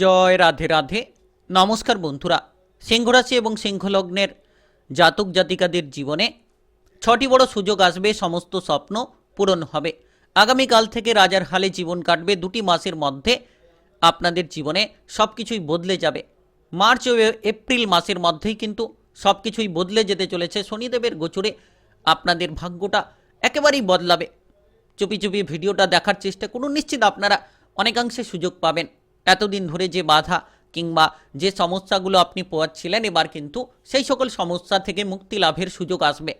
জয় রাধে রাধে। নমস্কার বন্ধুরা, সিংহরাশি এবং সিংহলগ্নের জাতক জাতিকাদের জীবনে ছটি বড় সুযোগ আসবে, সমস্ত স্বপ্ন পূরণ হবে। আগামীকাল থেকে রাজার হালে জীবন কাটবে, দুটি মাসের মধ্যে আপনাদের জীবনে সব কিছুই বদলে যাবে। মার্চ ও এপ্রিল মাসের মধ্যেই কিন্তু সব কিছুই বদলে যেতে চলেছে। শনিদেবের গোচরে আপনাদের ভাগ্যটা একেবারেই বদলাবে। চুপি চুপি ভিডিওটা দেখার চেষ্টা করুন, নিশ্চিত আপনারা অনেকাংশে সুযোগ পাবেন। এতদিন ধরে যে বাধা কিংবা যে সমস্যাগুলো আপনি পোয়াচ্ছিলেন, এবার কিন্তু সেই সকল সমস্যা থেকে মুক্তি লাভের সুযোগ আসবে।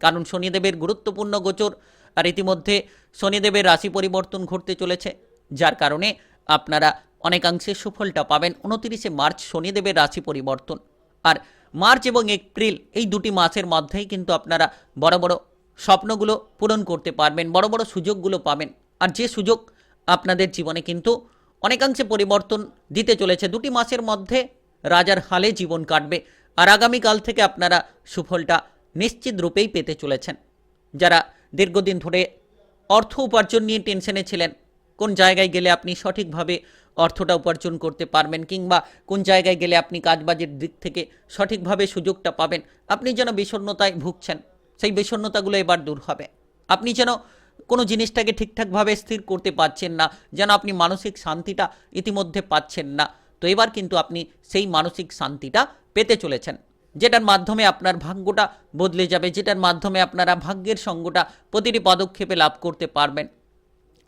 কারণ শনিদেবের গুরুত্বপূর্ণ গোচর, আর ইতিমধ্যে শনিদেবের রাশি পরিবর্তন ঘটতে চলেছে, যার কারণে আপনারা অনেকাংশে সুফলটা পাবেন। উনতিরিশে মার্চ শনিদেবের রাশি পরিবর্তন। আর মার্চ এবং এপ্রিল এই দুটি মাসের মধ্যেই কিন্তু আপনারা বড় বড় স্বপ্নগুলো পূরণ করতে পারবেন, বড় বড় সুযোগগুলো পাবেন। আর যে সুযোগ আপনাদের জীবনে কিন্তু অনেকাংশে পরিবর্তন দিতে চলেছে। দুটি মাসের মধ্যে রাজার হালে জীবন কাটবে। আর আগামীকাল থেকে আপনারা সুফলটা নিশ্চিত রূপেই পেতে চলেছেন। যারা দীর্ঘদিন ধরে অর্থ উপার্জন নিয়ে টেনশনে ছিলেন, কোন জায়গায় গেলে আপনি সঠিকভাবে অর্থটা উপার্জন করতে পারবেন কিংবা কোন জায়গায় গেলে আপনি কাজবাজের দিক থেকে সঠিকভাবে সুযোগটা পাবেন, আপনি যেন বিষণ্ণতায় ভুগছেন, সেই বিষণ্ণতাগুলো এবার দূর হবে। আপনি যেন কোনো জিনিসটাকে ঠিকঠাকভাবে স্থির করতে পারছেন না, যেন আপনি মানসিক শান্তিটা ইতিমধ্যে পাচ্ছেন না। তো এবার কিন্তু আপনি সেই মানসিক শান্তিটা পেতে চলেছেন, যেটার মাধ্যমে আপনার ভাগ্যটা বদলে যাবে, যেটার মাধ্যমে আপনারা ভাগ্যের সঙ্গটা প্রতিটি পদক্ষেপে লাভ করতে পারবেন।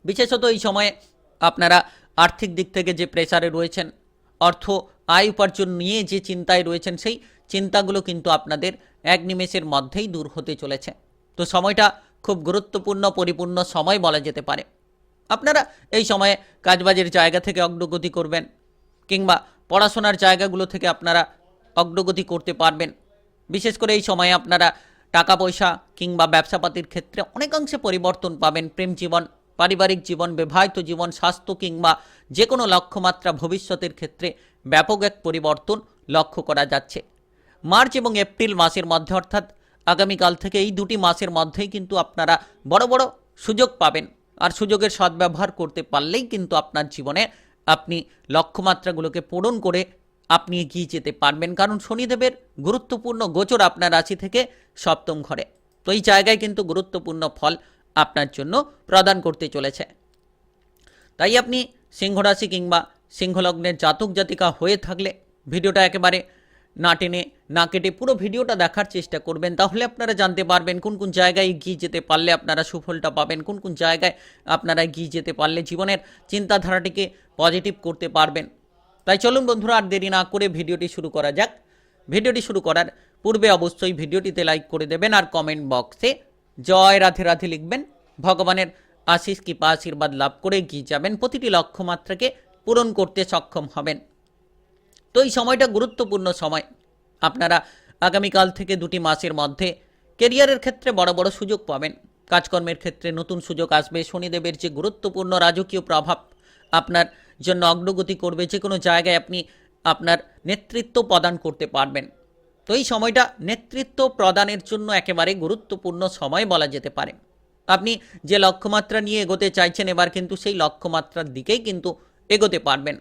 বিশেষত এই সময়ে আপনারা আর্থিক দিক থেকে যে প্রেসারে রয়েছেন, অর্থ, আয় উপার্জন নিয়ে যে চিন্তায় রয়েছেন, সেই চিন্তাগুলো কিন্তু আপনাদের এক নিমেষের মধ্যেই দূর হতে চলেছে। তো সময়টা খুব গুরুত্বপূর্ণ, পরিপূর্ণ সময় বলা যেতে পারে। আপনারা এই সময়ে কাজবাজের জায়গা থেকে অগ্রগতি করবেন কিংবা পড়াশোনার জায়গাগুলো থেকে আপনারা অগ্রগতি করতে পারবেন। বিশেষ করে এই সময়ে আপনারা টাকা পয়সা কিংবা ব্যবসাপাতির ক্ষেত্রে অনেকাংশে পরিবর্তন পাবেন। প্রেম জীবন, পারিবারিক জীবন, বিবাহিত জীবন, স্বাস্থ্য কিংবা যে কোনো লক্ষ্যমাত্রা ভবিষ্যতের ক্ষেত্রে ব্যাপক এক পরিবর্তন লক্ষ্য করা যাচ্ছে। মার্চ এবং এপ্রিল মাসের মধ্যে অর্থাৎ আগামীকাল থেকে এই দুটি মাসের মধ্যেই কিন্তু আপনারা বড় বড় সুযোগ পাবেন। আর সুযোগের সদ্ব্যবহার করতে পারলেই কিন্তু আপনার জীবনে আপনি লক্ষ্যমাত্রাগুলোকে পূরণ করে আপনি এগিয়ে যেতে পারবেন। কারণ শনিদেবের গুরুত্বপূর্ণ গোচর আপনার রাশি থেকে সপ্তম ঘরে। তো এই জায়গায় কিন্তু গুরুত্বপূর্ণ ফল আপনার জন্য প্রদান করতে চলেছে। তাই আপনি সিংহ রাশি কিংবা সিংহলগ্নের জাতক জাতিকা হয়ে থাকলে ভিডিওটা একেবারে না টেনে, না কেটে পুরো ভিডিওটা দেখার চেষ্টা করবেন। তাহলে আপনারা জানতে পারবেন কোন কোন জায়গায় এগিয়ে যেতে পারলে আপনারা সুফলটা পাবেন, কোন কোন জায়গায় আপনারা এগিয়ে যেতে পারলে জীবনের চিন্তাধারাটিকে পজিটিভ করতে পারবেন। তাই চলুন বন্ধুরা, আর দেরি না করে ভিডিওটি শুরু করা যাক। ভিডিওটি শুরু করার পূর্বে অবশ্যই ভিডিওটিতে লাইক করে দেবেন আর কমেন্ট বক্সে জয় রাধে রাধে লিখবেন। ভগবানের আশিস কৃপা, আশীর্বাদ লাভ করে এগিয়ে যাবেন। প্রতিটি লক্ষ্যমাত্রাকে পূরণ করতে সক্ষম হবেন। তো এই সময়টা গুরুত্বপূর্ণ সময়। আপনারা আগামীকাল থেকে দুটি মাসের মধ্যে কেরিয়ারের ক্ষেত্রে বড় বড় সুযোগ পাবেন। কাজকর্মের ক্ষেত্রে নতুন সুযোগ আসবে। শনিদেবের যে গুরুত্বপূর্ণ রাজকীয় প্রভাব আপনার জন্য অগ্রগতি করবে, যে কোনো জায়গায় আপনি আপনার নেতৃত্ব প্রদান করতে পারবেন। তো এই সময়টা নেতৃত্ব প্রদানের জন্য একেবারে গুরুত্বপূর্ণ সময় বলা যেতে পারে। আপনি যে লক্ষ্যমাত্রা নিয়ে এগোতে চাইছেন, এবার কিন্তু সেই লক্ষ্যমাত্রার দিকেই কিন্তু এগোতে পারবেন।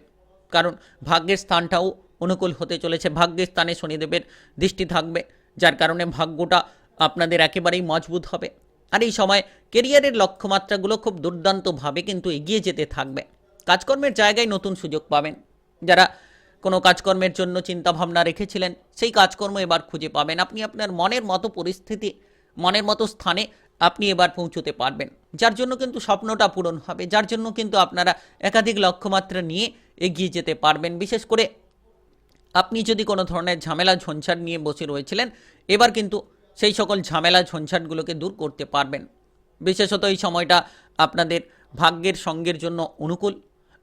কারণ ভাগ্যের স্থানটাও অনুকূল হতে চলেছে। ভাগ্যের স্থানে শনিদেবের দৃষ্টি থাকবে, যার কারণে ভাগ্যটা আপনাদের একেবারেই মজবুত হবে। আর এই সময় কেরিয়ারের লক্ষ্যমাত্রাগুলো খুব দুর্দান্তভাবে কিন্তু এগিয়ে যেতে থাকবে। কাজকর্মের জায়গায় নতুন সুযোগ পাবেন। যারা কোনো কাজকর্মের জন্য চিন্তাভাবনা রেখেছিলেন, সেই কাজকর্ম এবার খুঁজে পাবেন। আপনি আপনার মনের মতো পরিস্থিতি, মনের মতো স্থানে আপনি এবার পৌঁছতে পারবেন। যার জন্য কিন্তু স্বপ্নটা পূরণ হবে, যার জন্য কিন্তু আপনারা একাধিক লক্ষ্যমাত্রা নিয়ে এগিয়ে যেতে পারবেন। বিশেষ করে আপনি যদি কোনো ধরনের ঝামেলা, ঝঞ্ঝাট নিয়ে বসে রয়েছিলেন, এবার কিন্তু সেই সকল ঝামেলা, ঝঞ্ঝাটগুলোকে দূর করতে পারবেন। বিশেষত এই সময়টা আপনাদের ভাগ্যের সঙ্গের জন্য অনুকূল।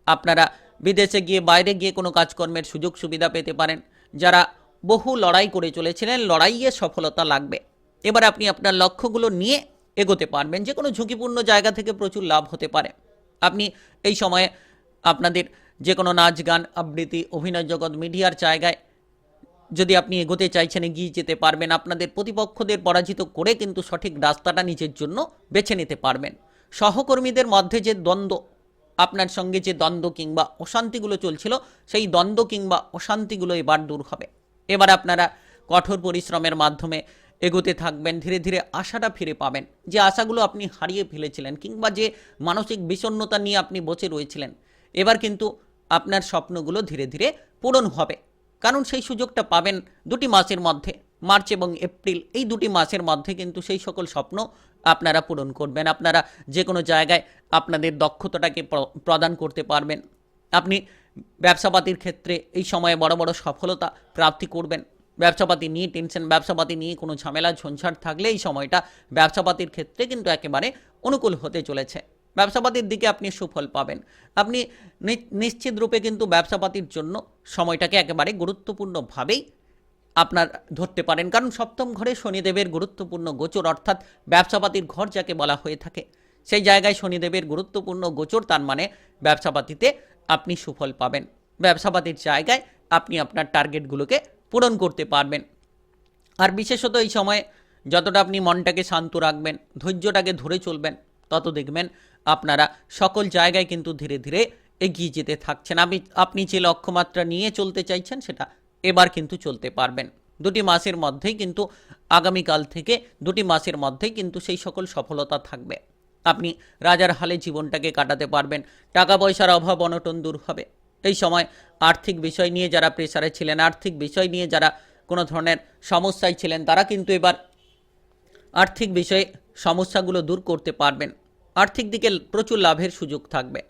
আপনারা বিদেশে গিয়ে, বাইরে গিয়ে কোনো কাজকর্মের সুযোগ সুবিধা পেতে পারেন। যারা বহু লড়াই করে চলেছিলেন, লড়াইয়ে সফলতা লাগবে। এবার আপনি আপনার লক্ষ্যগুলো নিয়ে এগোতে পারবেন। যে কোনো ঝুঁকিপূর্ণ জায়গা থেকে প্রচুর লাভ হতে পারে। আপনি এই সময়ে আপনাদের যে কোনো নাচ, গান, আবৃত্তি, অভিনয় জগৎ, মিডিয়ার জায়গায় যদি আপনি এগোতে চাইছেন, এগিয়ে যেতে পারবেন, আপনাদের প্রতিপক্ষদের পরাজিত করে কিন্তু সঠিক রাস্তাটা নিজের জন্য বেছে নিতে পারবেন। সহকর্মীদের মধ্যে যে দ্বন্দ্ব, আপনার সঙ্গে যে দ্বন্দ্ব কিংবা অশান্তিগুলো চলছিল, সেই দ্বন্দ্ব কিংবা অশান্তিগুলো এবার দূর হবে। এবার আপনারা কঠোর পরিশ্রমের মাধ্যমে এগোতে থাকবেন, ধীরে ধীরে আশাটা ফিরে পাবেন যে আশাগুলো আপনি হারিয়ে ফেলেছিলেন কিংবা যে মানসিক বিষণ্ণতা নিয়ে আপনি বসে রয়েছিলেন। এবার কিন্তু আপনার স্বপ্নগুলো ধীরে ধীরে পূরণ হবে। কারণ সেই সুযোগটা পাবেন দুটি মাসের মধ্যে, মার্চ এবং এপ্রিল। এই দুটি মাসের মধ্যে কিন্তু সেই সকল স্বপ্ন আপনারা পূরণ করবেন। আপনারা যে কোনো জায়গায় আপনাদের দক্ষতাটাকে প্রদান করতে পারবেন। আপনি ব্যবসাপাতির ক্ষেত্রে এই সময়ে বড় বড় সফলতা প্রাপ্তি করবেন। ব্যবসাপাতি নিয়ে টেনশন, ব্যবসাপাতি নিয়ে কোনো ঝামেলা, ঝঞ্ঝাট থাকলে এই সময়টা ব্যবসাপাতির ক্ষেত্রে কিন্তু একেবারে অনুকূল হতে চলেছে। ব্যবসাপাতির দিকে আপনি সুফল পাবেন। আপনি নিশ্চিত রূপে কিন্তু ব্যবসাপাতির জন্য সময়টাকে একেবারে গুরুত্বপূর্ণভাবেই আপনার ধরতে পারেন। কারণ সপ্তম ঘরে শনিদেবের গুরুত্বপূর্ণ গোচর, অর্থাৎ ব্যবসাপাতির ঘর যাকে বলা হয়ে থাকে, সেই জায়গায় শনিদেবের গুরুত্বপূর্ণ গোচর, তার মানে ব্যবসাপাতিতে আপনি সুফল পাবেন। ব্যবসাপাতির জায়গায় আপনি আপনার টার্গেটগুলোকে পূরণ করতে পারবেন। আর বিশেষত এই সময়ে যতটা আপনি মনটাকে শান্ত রাখবেন, ধৈর্যটাকে ধরে চলবেন, তত দেখবেন আপনারা সকল জায়গায় কিন্তু ধীরে ধীরে এগিয়ে যেতে থাকছেন। আমি, আপনি যে লক্ষ্যমাত্রা নিয়ে চলতে চাইছেন সেটা এবার কিন্তু চলতে পারবেন। দুটি মাসের মধ্যেই কিন্তু আগামীকাল থেকে দুটি মাসের মধ্যেই কিন্তু সেই সকল সফলতা থাকবে। আপনি রাজার হালে জীবনটাকে কাটাতে পারবেন। টাকা পয়সার অভাব অনটন দূর হবে। এই সময় আর্থিক বিষয় নিয়ে যারা প্রেসারে ছিলেন, আর্থিক বিষয় নিয়ে যারা কোনো ধরনের সমস্যায় ছিলেন, তারা কিন্তু এবার আর্থিক বিষয়ে সমস্যাগুলো দূর করতে পারবেন। আর্থিক দিকে প্রচুর লাভের সুযোগ থাকবে।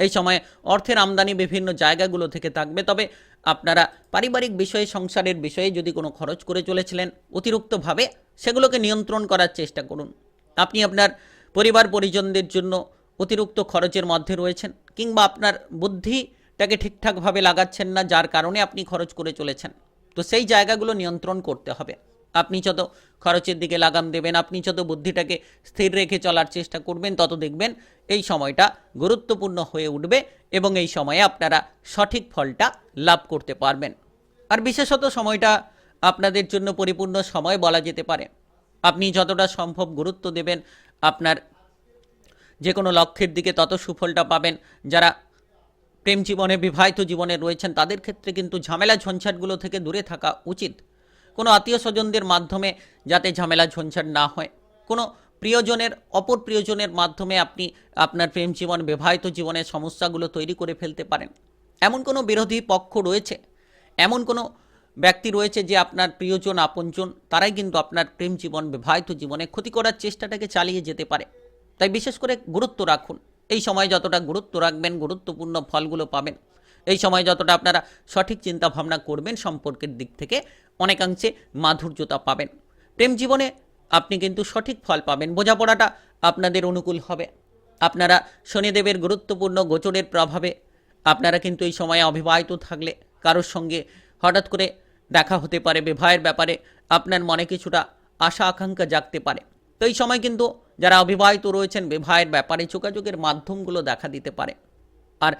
এই সময়ে অর্থের আমদানি বিভিন্ন জায়গাগুলো থেকে থাকবে, তবে আপনারা পারিবারিক বিষয়ে, সংসারের বিষয়ে যদি কোনো খরচ করে চলেছিলেন অতিরিক্তভাবে, সেগুলোকে নিয়ন্ত্রণ করার চেষ্টা করুন। আপনি আপনার পরিবার পরিজনদের জন্য অতিরিক্ত খরচের মধ্যে রয়েছেন, কিংবা আপনার বুদ্ধিটাকে ঠিকঠাকভাবে লাগাচ্ছেন না, যার কারণে আপনি খরচ করে চলেছেন। তো সেই জায়গাগুলো নিয়ন্ত্রণ করতে হবে। আপনি যত খরচের দিকে লাগাম দেবেন, আপনি যত বুদ্ধিটাকে স্থির রেখে চলার চেষ্টা করবেন, তত দেখবেন এই সময়টা গুরুত্বপূর্ণ হয়ে উঠবে এবং এই সময়ে আপনারা সঠিক ফলটা লাভ করতে পারবেন। আর বিশেষত সময়টা আপনাদের জন্য পরিপূর্ণ সময় বলা যেতে পারে। আপনি যতটা সম্ভব গুরুত্ব দেবেন, আপনার যে কোনো লক্ষ্যের দিকে তত সুফলটা পাবেন। যারা প্রেম জীবনে, বিবাহিত জীবনে রয়েছেন, তাদের ক্ষেত্রে কিন্তু ঝামেলা ঝঞ্ঝাটগুলো থেকে দূরে থাকা উচিত। কোনো আত্মীয় স্বজনদের মাধ্যমে যাতে ঝামেলা ঝঞ্ঝাট না হয়। কোনো প্রিয়জনের, অপর প্রিয়জনের মাধ্যমে আপনি আপনার প্রেম জীবন, বিবাহিত জীবনের সমস্যাগুলো তৈরি করে ফেলতে পারেন। এমন কোনো বিরোধী পক্ষ রয়েছে? এমন কোনো ব্যক্তি রয়েছে যে আপনার প্রিয়জন, আপনজন, তারাই কিন্তু আপনার প্রেম জীবন, বিবাহিত জীবনে ক্ষতি করার চেষ্টাটাকে চালিয়ে যেতে পারে। তাই বিশেষ করে গুরুত্ব রাখুন। এই সময় যতটা গুরুত্ব রাখবেন, গুরুত্বপূর্ণ ফলগুলো পাবেন। এই সময় যতটা আপনারা সঠিক চিন্তা ভাবনা করবেন সম্পর্কের দিক থেকে, অনেকাংশে মাধুর্যতা পাবেন। প্রেম জীবনে আপনি কিন্তু সঠিক ফল পাবেন, বোঝাপড়াটা আপনাদের অনুকূল হবে। আপনারা শনিদেবের গুরুত্বপূর্ণ গোচরের প্রভাবে আপনারা কিন্তু এই সময়ে অবিবাহিত থাকলে কারোর সঙ্গে হঠাৎ করে দেখা হতে পারে, বিবাহের ব্যাপারে আপনার মনে কিছুটা আশা, আকাঙ্ক্ষা জাগতে পারে। তো এই সময় কিন্তু যারা অবিবাহিত রয়েছেন, বিবাহের ব্যাপারে যোগাযোগের মাধ্যমগুলো দেখা দিতে পারে। আর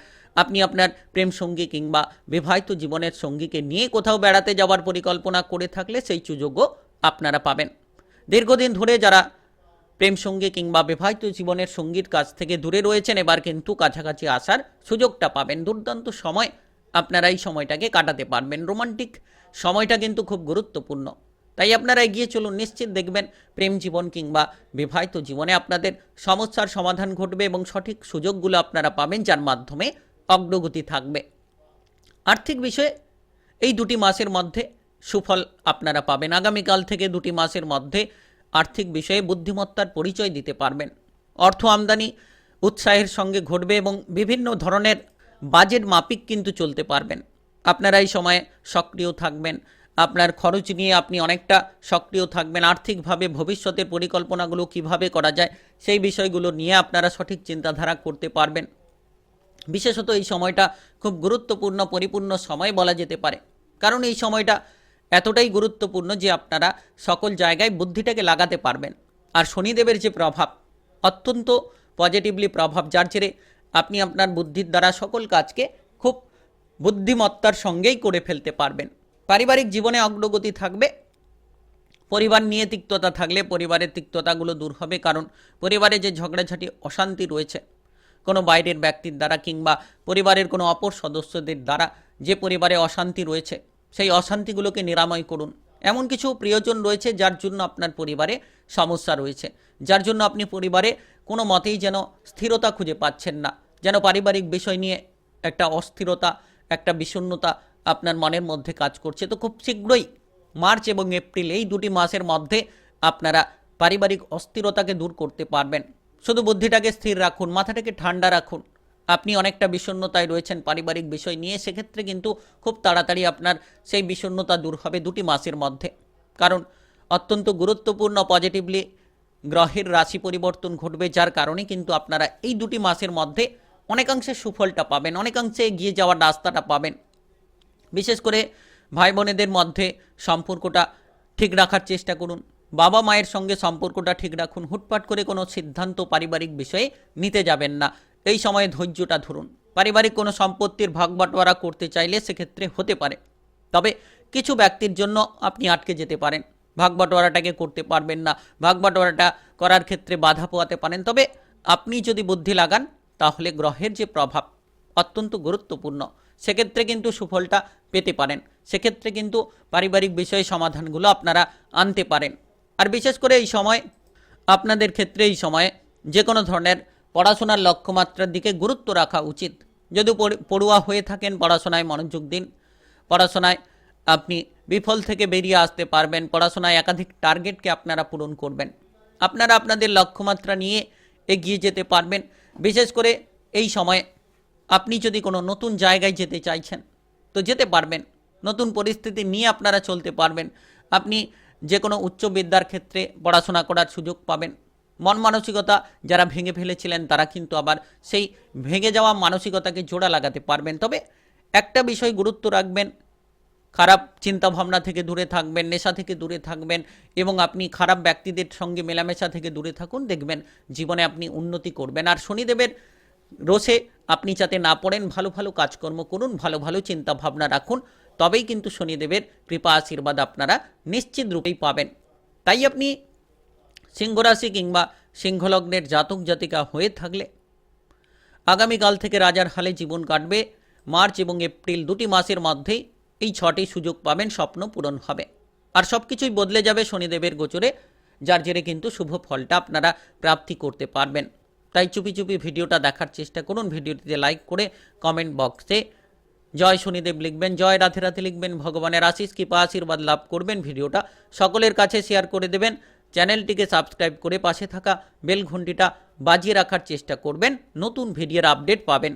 আপনি আপনার প্রেম সঙ্গী কিংবা বিবাহিত জীবনের সঙ্গীকে নিয়ে কোথাও বেড়াতে যাওয়ার পরিকল্পনা করে থাকলে সেই সুযোগও আপনারা পাবেন। দীর্ঘদিন ধরে যারা প্রেম সঙ্গী কিংবা বিবাহিত জীবনের সঙ্গীর কাছ থেকে দূরে রয়েছেন, এবার কিন্তু কাছাকাছি আসার সুযোগটা পাবেন। দুর্দান্ত সময় আপনারা এই সময়টাকে কাটাতে পারবেন। রোমান্টিক সময়টা কিন্তু খুব গুরুত্বপূর্ণ। তাই আপনারা এগিয়ে চলুন, নিশ্চিত দেখবেন প্রেম জীবন কিংবা বিবাহিত জীবনে আপনাদের সমস্যার সমাধান ঘটবে এবং সঠিক সুযোগগুলো আপনারা পাবেন, যার মাধ্যমে অগ্রগতি থাকবে। আর্থিক বিষয়ে এই দুটি মাসের মধ্যে সুফল আপনারা পাবেন। আগামীকাল থেকে দুটি মাসের মধ্যে আর্থিক বিষয়ে বুদ্ধিমত্তার পরিচয় দিতে পারবেন। অর্থ আমদানি উৎসাহের সঙ্গে ঘটবে এবং বিভিন্ন ধরনের বাজেট মাপিক কিন্তু চলতে পারবেন। আপনারা এই সময়ে সক্রিয় থাকবেন। আপনার খরচ নিয়ে আপনি অনেকটা সক্রিয় থাকবেন। আর্থিকভাবে ভবিষ্যতের পরিকল্পনাগুলো কীভাবে করা যায় সেই বিষয়গুলো নিয়ে আপনারা সঠিক চিন্তাধারা করতে পারবেন। বিশেষত এই সময়টা খুব গুরুত্বপূর্ণ, পরিপূর্ণ সময় বলা যেতে পারে। কারণ এই সময়টা এতটাই গুরুত্বপূর্ণ যে আপনারা সকল জায়গায় বুদ্ধিটাকে লাগাতে পারবেন। আর শনিদেবের যে প্রভাব, অত্যন্ত পজিটিভলি প্রভাব, যার জেরে আপনি আপনার বুদ্ধির দ্বারা সকল কাজকে খুব বুদ্ধিমত্তার সঙ্গেই করে ফেলতে পারবেন। পারিবারিক জীবনে অগ্রগতি থাকবে, পরিবার নিয়ে তিক্ততা থাকলে পরিবারের তিক্ততাগুলো দূর হবে, কারণ পরিবারে যে ঝগড়াঝাটি, অশান্তি রয়েছে কোনো বাইরের ব্যক্তির দ্বারা কিংবা পরিবারের কোনো অপর সদস্যদের দ্বারা যে পরিবারে অশান্তি রয়েছে, সেই অশান্তিগুলোকে নিরাময় করুন। এমন কিছু প্রিয়জন রয়েছে যার জন্য আপনার পরিবারে সমস্যা রয়েছে, যার জন্য আপনি পরিবারে কোনো মতেই যেন স্থিরতা খুঁজে পাচ্ছেন না, যেন পারিবারিক বিষয় নিয়ে একটা অস্থিরতা, একটা বিষণ্ণতা আপনার মনের মধ্যে কাজ করছে। তো খুব শীঘ্রই মার্চ এবং এপ্রিল এই দুটি মাসের মধ্যে আপনারা পারিবারিক অস্থিরতাকে দূর করতে পারবেন। শুধু বুদ্ধিটাকে স্থির রাখুন, মাথাটাকে ঠান্ডা রাখুন। আপনি অনেকটা বিষণ্ণতায় রয়েছেন পারিবারিক বিষয় নিয়ে, সেক্ষেত্রে কিন্তু খুব তাড়াতাড়ি আপনার সেই বিষণ্ণতা দূর হবে দুটি মাসের মধ্যে। কারণ অত্যন্ত গুরুত্বপূর্ণ পজিটিভলি গ্রহের রাশি পরিবর্তন ঘটবে, যার কারণে কিন্তু আপনারা এই দুটি মাসের মধ্যে অনেকাংশে সুফলটা পাবেন, অনেকাংশে এগিয়ে যাওয়ার রাস্তাটা পাবেন। বিশেষ করে ভাই বোনেদের মধ্যে সম্পর্কটা ঠিক রাখার চেষ্টা করুন। বাবা মায়ের সঙ্গে সম্পর্কটা ঠিক রাখুন, হুটপাট করে কোনো সিদ্ধান্ত পারিবারিক বিষয়ে নিতে যাবেন না। এই সময়ে ধৈর্যটা ধরুন। পারিবারিক কোনো সম্পত্তির ভাগ বাটোয়ারা করতে চাইলে সেক্ষেত্রে হতে পারে। তবে কিছু ব্যক্তির জন্য আপনি আটকে যেতে পারেন। ভাগ বাটোয়ারাটাকে করতে পারবেন না। ভাগ বাটোয়ারাটা করার ক্ষেত্রে বাধা পোয়াতে পারেন। তবে আপনি যদি বুদ্ধি লাগান, তাহলে গ্রহের যে প্রভাব অত্যন্ত গুরুত্বপূর্ণ। সেক্ষেত্রে কিন্তু সুফলটা পেতে পারেন। সেক্ষেত্রে কিন্তু পারিবারিক বিষয়ে সমাধানগুলো আপনারা আনতে পারেন। আর বিশেষ করে এই সময়, আপনাদের ক্ষেত্রে এই সময়ে যে কোনো ধরনের পড়াশোনার লক্ষ্যমাত্রার দিকে গুরুত্ব রাখা উচিত। যদি পড়ু- পড়ুয়া হয়ে থাকেন পড়াশোনায় মনোযোগ দিন। পড়াশোনায় আপনি বিফল থেকে বেরিয়ে আসতে পারবেন। পড়াশোনায় একাধিক টার্গেটকে আপনারা পূরণ করবেন। আপনারা আপনাদের লক্ষ্যমাত্রা নিয়ে এগিয়ে যেতে পারবেন। বিশেষ করে এই সময়ে আপনি যদি কোনো নতুন জায়গায় যেতে চাইছেন, তো যেতে পারবেন। নতুন পরিস্থিতি নিয়ে আপনারা চলতে পারবেন। আপনি যে কোনো উচ্চ বিদ্যার ক্ষেত্রে পড়াশোনা করার সুযোগ পাবেন। মন মানসিকতা যারা ভেঙে ফেলেছিলেন, তারা কিন্তু আবার সেই ভেঙে যাওয়া মানসিকতাকে জোড়া লাগাতে পারবেন। তবে একটা বিষয় গুরুত্ব রাখবেন, খারাপ চিন্তাভাবনা থেকে দূরে থাকবেন, নেশা থেকে দূরে থাকবেন এবং আপনি খারাপ ব্যক্তিদের সঙ্গে মেলামেশা থেকে দূরে থাকুন, দেখবেন জীবনে আপনি উন্নতি করবেন। আর শনিদেবের রোষে আপনি যাতে না পড়েন, ভালো ভালো কাজকর্ম করুন, ভালো ভালো চিন্তা ভাবনা রাখুন তবেই কিন্তু শনিদেবের কৃপা আশীর্বাদ আপনারা নিশ্চিত রূপেই পাবেন। তাই আপনি সিংহরাশি কিংবা সিংহলগ্নের জাতক জাতিকা হয়ে থাকলে আগামীকাল থেকে রাজার হালে জীবন কাটবে। মার্চ এবং এপ্রিল দুটি মাসের মধ্যেই এই ছটি সুযোগ পাবেন, স্বপ্ন পূরণ হবে। আর সব কিছুই বদলে যাবে শনিদেবের গোচরে, যার জেরে কিন্তু শুভ ফলটা আপনারা প্রাপ্তি করতে পারবেন। তাই চুপি চুপি ভিডিওটা দেখার চেষ্টা করুন। ভিডিওটিতে লাইক করে কমেন্ট বক্সে জয় শনিদেব লিখবেন, জয় রাধে রাধে লিখবেন, ভগবানের আশিস কৃপা, আশীর্বাদ লাভ করবেন। ভিডিওটা সকলের কাছে শেয়ার করে দেবেন। চ্যানেলটিকে সাবস্ক্রাইব করে পাশে থাকা বেল ঘন্টিটা বাজিয়ে রাখার চেষ্টা করবেন। নতুন ভিডিওর আপডেট পাবেন।